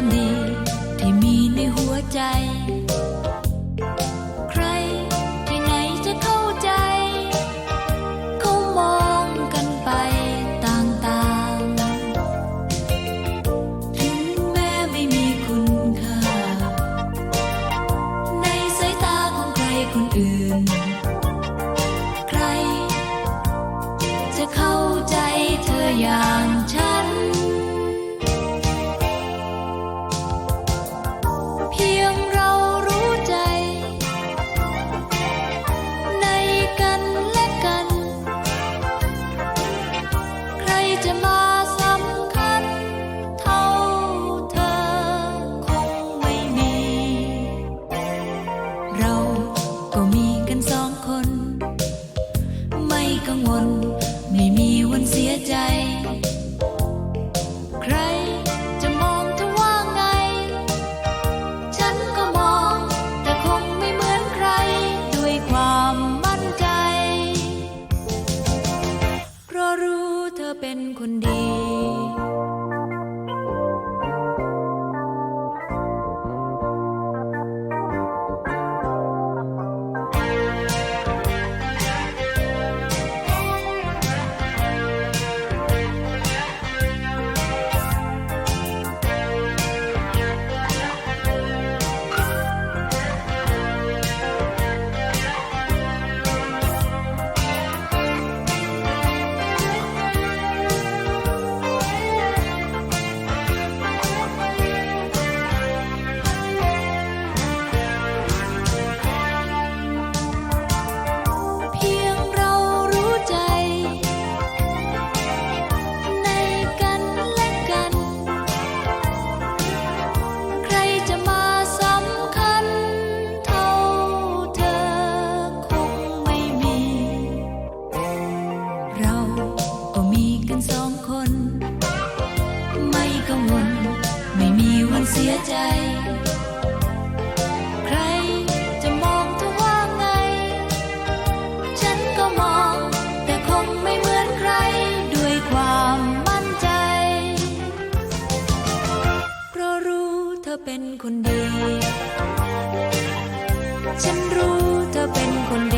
ความดีที่มีในหัวใจ คนดีันสองคน ไม่กังวล ไม่มีวันเสียใจ ใครจะมองเธอว่าไง ฉันก็มอง แต่คงไม่เหมือนใคร ด้วยความมั่นใจ เพราะรู้เธอเป็นคนดี ฉันรู้เธอเป็นคนดี